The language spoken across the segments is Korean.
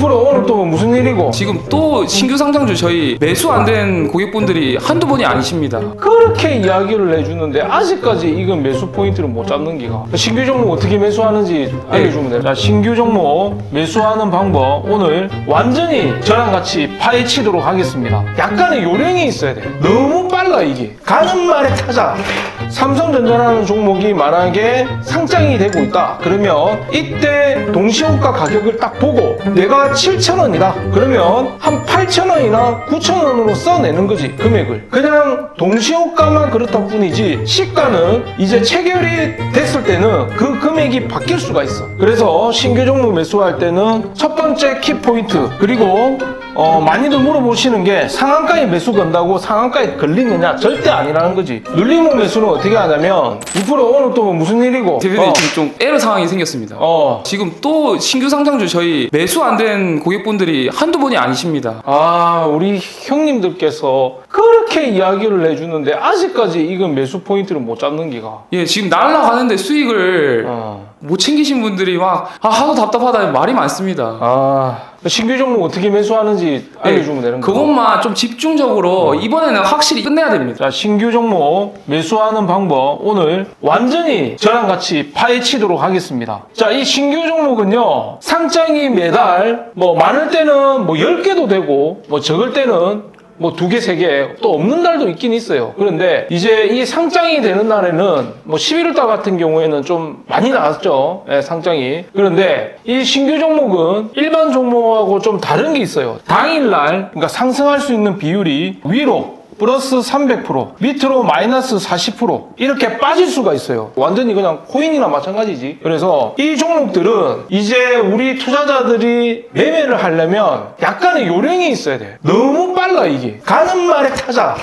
2% 오늘 또 무슨 일이고? 지금 또 신규 상장주 저희 매수 안 된 고객분들이 한두 번이 아니십니다. 그렇게 이야기를 해주는데 아직까지 이건 매수 포인트를 못 잡는 기가. 신규 종목 어떻게 매수하는지 알려주면 돼요. 자 신규 종목 매수하는 방법 오늘 완전히 저랑 같이 파헤치도록 하겠습니다. 약간의 요령이 있어야 돼요. 너무 빨라 이게. 가는 말에 타자. 삼성전자라는 종목이 만약에 상장이 되고 있다. 그러면 이때 동시호가 가격을 딱 보고 내가 7,000원이다. 그러면 한 8,000원이나 9,000원으로 써내는 거지 금액을. 그냥 동시호가만 그렇다 뿐이지 시가는 이제 체결이 됐을 때는 그 금액이 바뀔 수가 있어. 그래서 신규 종목 매수할 때는 첫 번째 키포인트 그리고 어, 많이들 물어보시는 게 상한가에 매수 건다고 상한가에 걸리느냐 절대 아니라는 거지 눌림목 매수는 어떻게 하냐면 2% 오늘 또 무슨 일이고 대표님 어, 지금 좀 에러 상황이 생겼습니다. 어. 지금 또 신규 상장주 저희 매수 안 된 고객분들이 한두 번이 아니십니다. 아, 우리 형님들께서 그렇게 이야기를 해주는데 아직까지 이건 매수 포인트를 못 잡는 기가. 예, 지금 날라가는데 수익을 어. 못 챙기신 분들이 막 아, 하도 답답하다 말이 많습니다. 아, 신규 종목 어떻게 매수하는지 알려주면 되는 거. 예, 그것만 좀 집중적으로 이번에는 확실히 끝내야 됩니다. 자, 신규 종목 매수하는 방법 오늘 완전히 저랑 같이 파헤치도록 하겠습니다. 자, 이 신규 종목은요, 상장이 매달 뭐 많을 때는 뭐 10개도 되고 뭐 적을 때는 뭐 두 개, 세 개, 또 없는 달도 있긴 있어요. 그런데 이제 이 상장이 되는 날에는 뭐 11월 달 같은 경우에는 좀 많이 나왔죠. 예, 상장이. 그런데 이 신규 종목은 일반 종목하고 좀 다른 게 있어요. 당일날, 그러니까 상승할 수 있는 비율이 위로 플러스 300% 밑으로 마이너스 40% 이렇게 빠질 수가 있어요. 완전히 그냥 코인이나 마찬가지지. 그래서 이 종목들은 이제 우리 투자자들이 매매를 하려면 약간의 요령이 있어야 돼. 너무 빨라 이게. 가는 말에 타자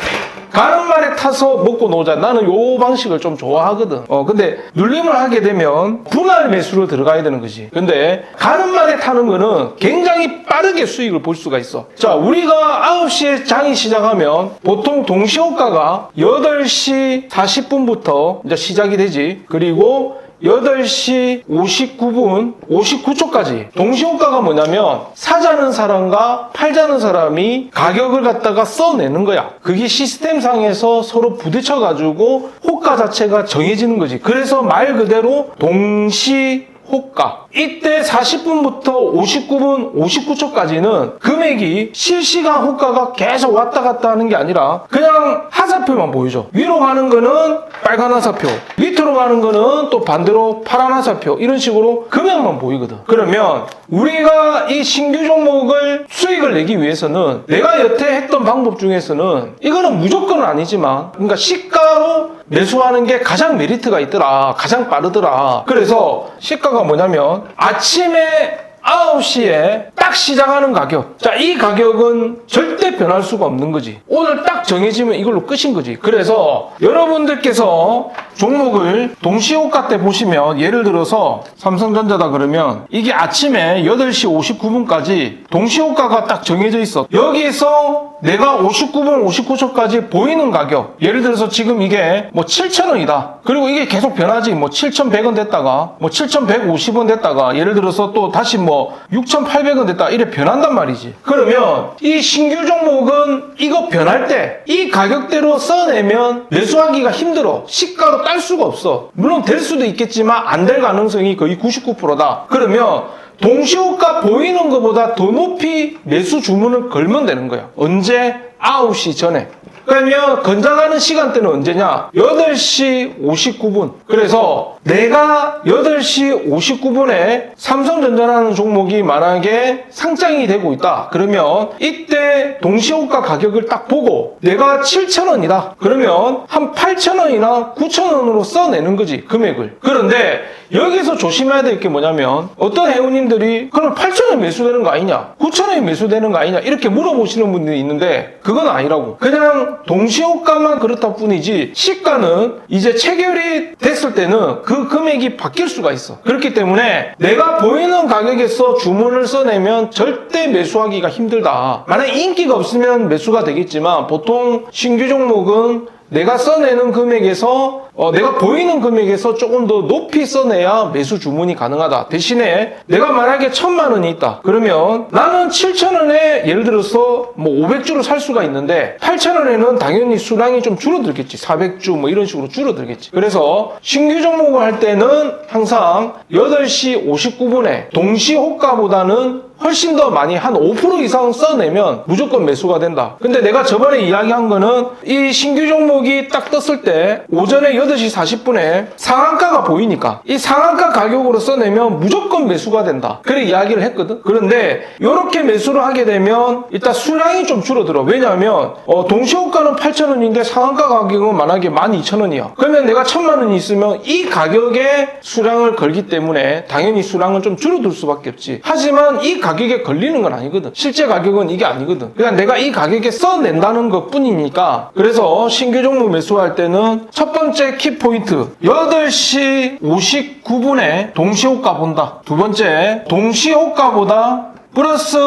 가는 말에 타서 먹고 노자. 나는 요 방식을 좀 좋아하거든. 어, 근데 눌림을 하게 되면 분할 매수로 들어가야 되는 거지. 근데 가는 말에 타는 거는 굉장히 빠르게 수익을 볼 수가 있어. 자, 우리가 9시에 장이 시작하면 보통 동시호가가 8시 40분부터 이제 시작이 되지. 그리고 8시 59분 59초까지. 동시호가가 뭐냐면 사자는 사람과 팔자는 사람이 가격을 갖다가 써내는 거야. 그게 시스템상에서 서로 부딪혀 가지고 호가 자체가 정해지는 거지. 그래서 말 그대로 동시 호가. 이때 40분부터 59분, 59초까지는 금액이 실시간 호가가 계속 왔다 갔다 하는 게 아니라 그냥 하사표만 보여줘. 위로 가는 거는 빨간 하사표, 밑으로 가는 거는 또 반대로 파란 하사표 이런 식으로 금액만 보이거든. 그러면 우리가 이 신규 종목을 수익을 내기 위해서는 내가 여태 했던 방법 중에서는 이거는 무조건은 아니지만 그러니까 시가로 매수하는 게 가장 메리트가 있더라. 가장 빠르더라. 그래서 시가가 뭐냐면 아침에 9시에 딱 시작하는 가격. 자, 이 가격은 절대 변할 수가 없는 거지. 오늘 딱 정해지면 이걸로 끝인 거지. 그래서 여러분들께서 종목을 동시호가 때 보시면 예를 들어서 삼성전자다 그러면 이게 아침에 8시 59분까지 동시호가가 딱 정해져 있어. 여기서 내가 59분 59초까지 보이는 가격. 예를 들어서 지금 이게 뭐 7,000원이다. 그리고 이게 계속 변하지. 뭐 7,100원 됐다가 뭐 7,150원 됐다가 예를 들어서 또 다시 뭐 6,800원 됐다. 이래 변한단 말이지. 그러면 이 신규 종목은 이거 변할 때 이 가격대로 써내면 매수하기가 힘들어. 시가로 딸 수가 없어. 물론 될 수도 있겠지만 안 될 가능성이 거의 99%다. 그러면 동시호가 보이는 것보다 더 높이 매수 주문을 걸면 되는 거야. 언제? 9시 전에. 그러면 건장하는 시간대는 언제냐? 8시 59분. 그래서 내가 8시 59분에 삼성전자라는 종목이 만약에 상장이 되고 있다. 그러면 이때 동시호가 가격을 딱 보고 내가 7,000원이다. 그러면 한 8,000원이나 9,000원으로 써내는 거지. 금액을. 그런데 여기서 조심해야 될 게 뭐냐면 어떤 회원님들이 그럼 8,000원 매수되는 거 아니냐? 9,000원이 매수되는 거 아니냐? 이렇게 물어보시는 분들이 있는데 그건 아니라고. 그냥 동시호가만 그렇다 뿐이지 시가는 이제 체결이 됐을 때는 그 금액이 바뀔 수가 있어. 그렇기 때문에 내가 보이는 가격에서 주문을 써내면 절대 매수하기가 힘들다. 만약 인기가 없으면 매수가 되겠지만 보통 신규 종목은 내가 써내는 금액에서 어, 내가 보이는 금액에서 조금 더 높이 써내야 매수 주문이 가능하다. 대신에 내가 만약에 천만 원이 있다. 그러면 나는 7천 원에 예를 들어서 뭐 500주를 살 수가 있는데 8천 원에는 당연히 수량이 좀 줄어들겠지. 400주 뭐 이런 식으로 줄어들겠지. 그래서 신규 종목을 할 때는 항상 8시 59분에 동시 호가보다는 훨씬 더 많이 한 5% 이상 써내면 무조건 매수가 된다. 근데 내가 저번에 이야기한 거는 이 신규 종목이 딱 떴을 때 오전에 8시 40분에 상한가가 보이니까 이 상한가 가격으로 써내면 무조건 매수가 된다. 그래 이야기를 했거든. 그런데 이렇게 매수를 하게 되면 일단 수량이 좀 줄어들어. 왜냐하면 어, 동시호가는 8,000원인데 상한가 가격은 만약에 12,000원이야. 그러면 내가 1,000만 원이 있으면 이 가격에 수량을 걸기 때문에 당연히 수량은 좀 줄어들 수밖에 없지. 하지만 이 가격에 걸리는 건 아니거든. 실제 가격은 이게 아니거든. 그냥 내가 이 가격에 써낸다는 것 뿐이니까. 그래서 신규 종목 매수할 때는 첫 번째 키포인트. 8시 59분에 동시호가 본다. 두 번째, 동시호가보다 플러스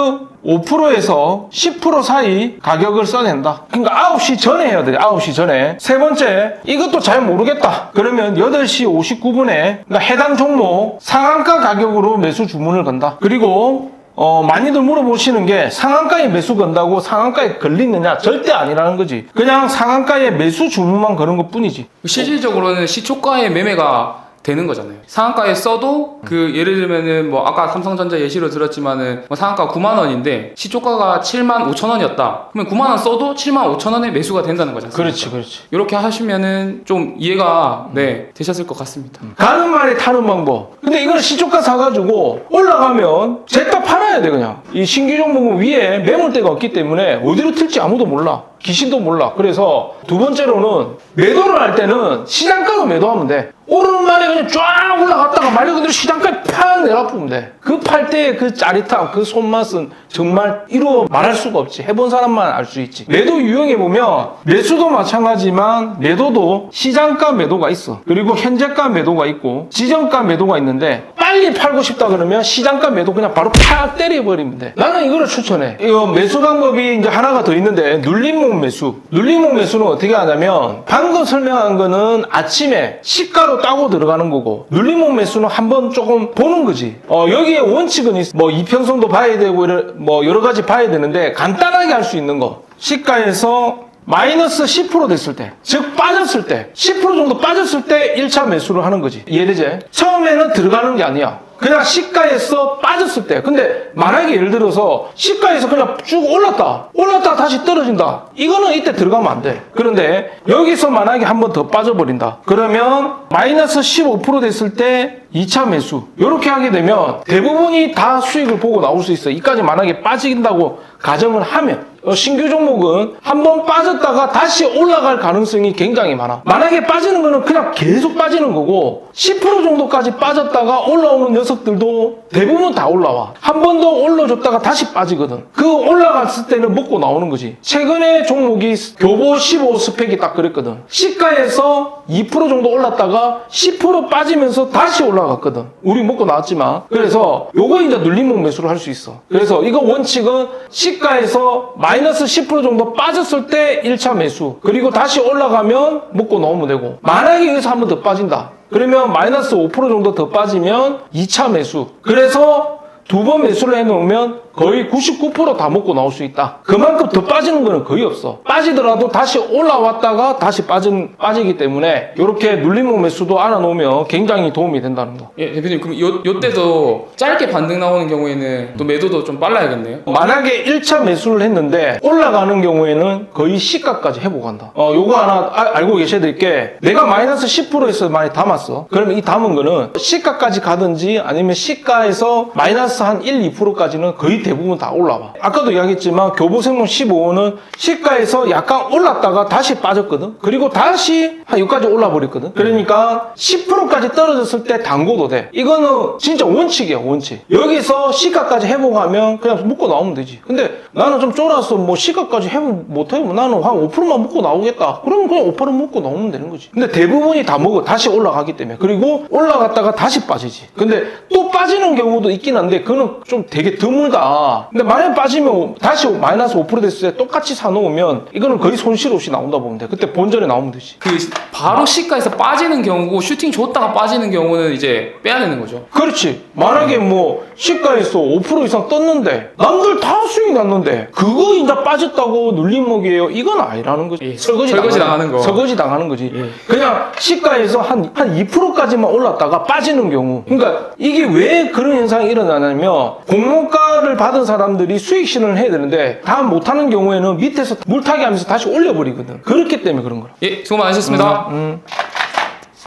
5%에서 10% 사이 가격을 써낸다. 그러니까 9시 전에 해야 돼. 9시 전에. 세 번째, 이것도 잘 모르겠다. 그러면 8시 59분에 그러니까 해당 종목 상한가 가격으로 매수 주문을 건다. 그리고 어, 많이들 물어보시는 게 상한가에 매수 건다고 상한가에 걸리느냐? 절대 아니라는 거지. 그냥 상한가에 매수 주문만 거는 것 뿐이지. 실질적으로는 시초가의 매매가 되는 거잖아요. 상한가에 써도 그 예를 들면은 뭐 아까 삼성전자 예시로 들었지만은 뭐 상한가 9만 원인데 시초가가 7만 5천 원이었다. 그러면 9만 원 써도 7만 5천 원에 매수가 된다는 거잖아요. 그렇지, 그렇지. 이렇게 하시면은 좀 이해가 네 되셨을 것 같습니다. 가는 말에 타는 방법. 근데 이걸 시초가 사가지고 올라가면 jes다 팔아야 돼 그냥. 이 신규 종목은 위에 매물대가 없기 때문에 어디로 튈지 아무도 몰라. 귀신도 몰라. 그래서 두 번째로는 매도를 할 때는 시장가로 매도하면 돼. 오르는 말에 그냥 쫙 올라갔다가 말 그대로 시장가에 팍 내려보면 돼. 그 팔 때의 그 짜릿함, 그 손맛은 정말 이루어 말할 수가 없지. 해본 사람만 알 수 있지. 매도 유형에 보면 매수도 마찬가지지만 매도도 시장가 매도가 있어. 그리고 현재가 매도가 있고 지정가 매도가 있는데 빨리 팔고 싶다 그러면 시장가 매도 그냥 바로 팍 때려버리면 돼. 나는 이거를 추천해. 이거 매수 방법이 이제 하나가 더 있는데 눌림목 매수. 눌림목 매수는 어떻게 하냐면 방금 설명한 거는 아침에 시가로 따고 들어가는 거고 눌림목 매수는 한번 조금 보는 거지. 어, 여기에 원칙은 있, 뭐 이평선도 봐야 되고 이런 뭐 여러 가지 봐야 되는데 간단하게 할 수 있는 거. 시가에서 마이너스 10% 됐을 때, 즉 빠졌을 때, 10% 정도 빠졌을 때 1차 매수를 하는 거지. 이해되지? 처음에는 들어가는 게 아니야. 그냥 시가에서 빠졌을 때. 근데 만약에 예를 들어서 시가에서 그냥 쭉 올랐다. 올랐다 다시 떨어진다. 이거는 이때 들어가면 안 돼. 그런데 여기서 만약에 한 번 더 빠져버린다. 그러면 마이너스 15% 됐을 때 2차 매수. 이렇게 하게 되면 대부분이 다 수익을 보고 나올 수 있어. 이까지 만약에 빠진다고 가정을 하면. 어, 신규 종목은 한 번 빠졌다가 다시 올라갈 가능성이 굉장히 많아. 만약에 빠지는 거는 그냥 계속 빠지는 거고 10% 정도까지 빠졌다가 올라오는 녀석들도 대부분 다 올라와. 한 번 더 올려줬다가 다시 빠지거든. 그 올라갔을 때는 먹고 나오는 거지. 최근에 종목이 교보 15 스펙이 딱 그랬거든. 시가에서 2% 정도 올랐다가 10% 빠지면서 다시 올라 갔거든. 우리 먹고 나왔지만. 그래서 요거 이제 눌림목 매수를 할 수 있어. 그래서 이거 원칙은 시가에서 마이너스 10% 정도 빠졌을 때 1차 매수. 그리고 다시 올라가면 먹고 나오면 되고. 만약에 여기서 한 번 더 빠진다. 그러면 마이너스 5% 정도 더 빠지면 2차 매수. 그래서 두 번 매수를 해놓으면 거의 99%다 먹고 나올 수 있다. 그만큼 더 빠지는 거는 거의 없어. 빠지더라도 다시 올라왔다가 다시 빠진, 빠지기 때문에 이렇게 눌림목 매수도 알아놓으면 굉장히 도움이 된다는 거. 예, 대표님 그럼 요, 요 때도 짧게 반등 나오는 경우에는 또 매도도 좀 빨라야겠네요. 만약에 1차 매수를 했는데 올라가는 경우에는 거의 시가까지 회복한다. 어, 요거 하나 아- 알고 계셔야 될 게 내가 마이너스 10%에서 많이 담았어. 그러면 이 담은 거는 시가까지 가든지 아니면 시가에서 마이너스 한 1, 2%까지는 거의 대부분 다 올라와. 아까도 이야기했지만 교보생명 15호는 시가에서 약간 올랐다가 다시 빠졌거든. 그리고 다시 한 여기까지 올라 버렸거든. 그러니까 10%까지 떨어졌을 때 담궈도 돼. 이거는 진짜 원칙이야, 원칙. 여기서 시가까지 회복하면 그냥 먹고 나오면 되지. 근데 나는 좀 쫄아서 뭐 시가까지 회복 못하면 나는 한 5%만 먹고 나오겠다. 그러면 그냥 5% 먹고 나오면 되는 거지. 근데 대부분이 다 먹어. 다시 올라가기 때문에. 그리고 올라갔다가 다시 빠지지. 근데 또 빠지는 경우도 있긴 한데 그거는 좀 되게 드물다. 근데 만약에 빠지면 다시 마이너스 5% 됐을 때 똑같이 사놓으면 이거는 거의 손실 없이 나온다 보면 돼. 그때 본전에 나오면 되지. 그 바로 시가에서 빠지는 경우고 슈팅 줬다가 빠지는 경우는 이제 빼야 되는 거죠. 그렇지. 만약에 뭐 시가에서 5% 이상 떴는데 남들 다 수익 났는데 그거 이제 빠졌다고 눌림목이에요. 이건 아니라는 거지. 예, 설거지 당하는 거. 설거지 당하는 거지. 예. 그냥 시가에서 한, 한 2%까지만 올랐다가 빠지는 경우. 그러니까 이게 왜 그런 현상이 일어나냐 면 공모가를 받은 사람들이 수익 실현을 해야 되는데 다 못하는 경우에는 밑에서 물타기 하면서 다시 올려버리거든. 그렇기 때문에 그런 거라. 예, 수고 많으셨습니다. 음.